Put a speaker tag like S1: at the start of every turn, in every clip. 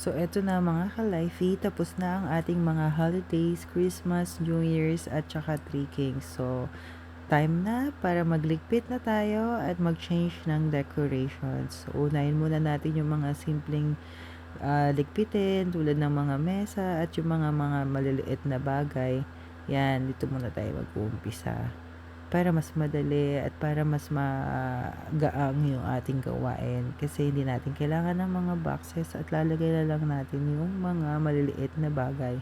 S1: So, eto na mga ka-lifey, tapos na ang ating mga holidays, Christmas, New Year's, at saka Three Kings. So, time na para magligpit na tayo at mag-change ng decorations. So, unahin muna natin yung mga simpleng ah, ligpitin, tulad ng mga mesa, at yung mga mga maliliit na bagay. Yan, dito muna tayo mag-uumpisa para mas madali at para mas magaang yung ating gawain kasi hindi natin kailangan ng mga boxes at lalagay na lang natin yung mga maliliit na bagay.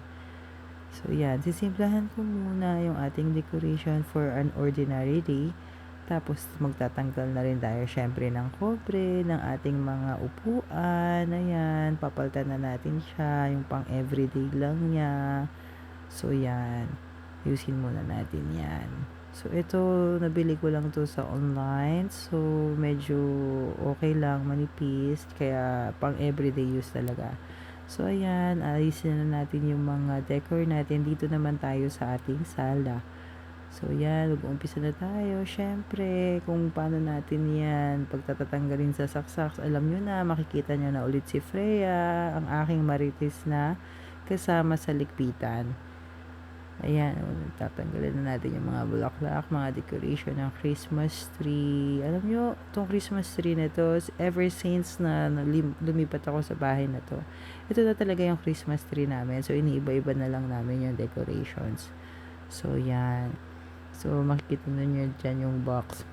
S1: So yan, sisimplahan ko muna yung ating decoration for an ordinary day. Tapos magtatanggal na rin tayo syempre ng kobre, ng ating mga upuan, ayan, papalitan na natin siya, yung pang everyday lang niya. So yan, ayusin muna natin yan. So, ito, nabili ko lang to sa online. So, medyo okay lang, manipis. Kaya, pang everyday use talaga. So, ayan, alisin na natin yung mga decor natin. Dito naman tayo sa ating sala. So, yan, mag-umpisa na tayo. Siyempre, kung paano natin yan, pagtatatanggalin sa saksak, alam nyo na, makikita nyo na ulit si Freya, ang aking marites na kasama sa likpitan. Ayan, tatanggalin na natin yung mga bulaklak, mga decoration ng Christmas tree. Alam nyo, itong Christmas tree na to, ever since na lumipat ako sa bahay na to, ito na talaga yung Christmas tree namin. So, iniiba-iba na lang namin yung decorations. So, yan. So, makikita nyo dyan yung box.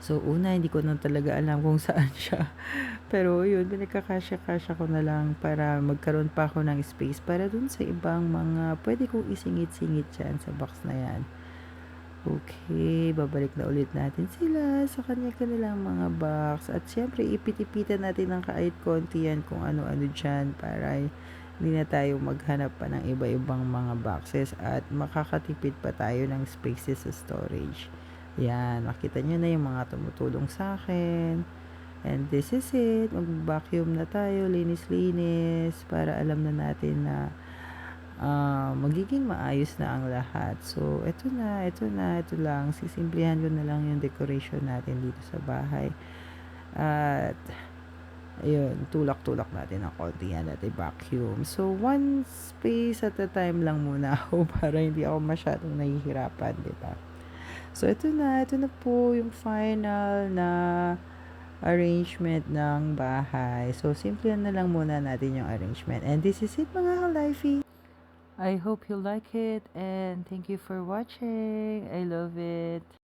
S1: So, una, hindi ko na talaga alam kung saan siya. Pero, yun, pinagkakasya-kasya ko na lang para magkaroon pa ako ng space para dun sa ibang mga pwede kong isingit-singit dyan sa box na yan. Okay, babalik na ulit natin sila sa kanya-kanilang mga box. At syempre, ipitipitan natin ng kahit konti yan kung ano-ano dyan para hindi na tayo maghanap pa ng iba-ibang mga boxes at makakatipid pa tayo ng spaces sa storage. Yan, makita nyo na yung mga tumutulong sa akin. And this is it. Mag-vacuum na tayo, linis-linis, para alam na natin na uh, magiging maayos na ang lahat. So, eto na, eto na, eto lang. Sisimplihan ko na lang yung decoration natin dito sa bahay. At, ayun, tulak-tulak natin ang konti yan at i-vacuum. So, one space at a time lang muna ako para hindi ako masyadong nahihirapan, di ba? So, ito na. Ito na po yung final na arrangement ng bahay. So, simple na lang muna natin yung arrangement. And this is it mga kalifey. I hope you like it and thank you for watching. I love it.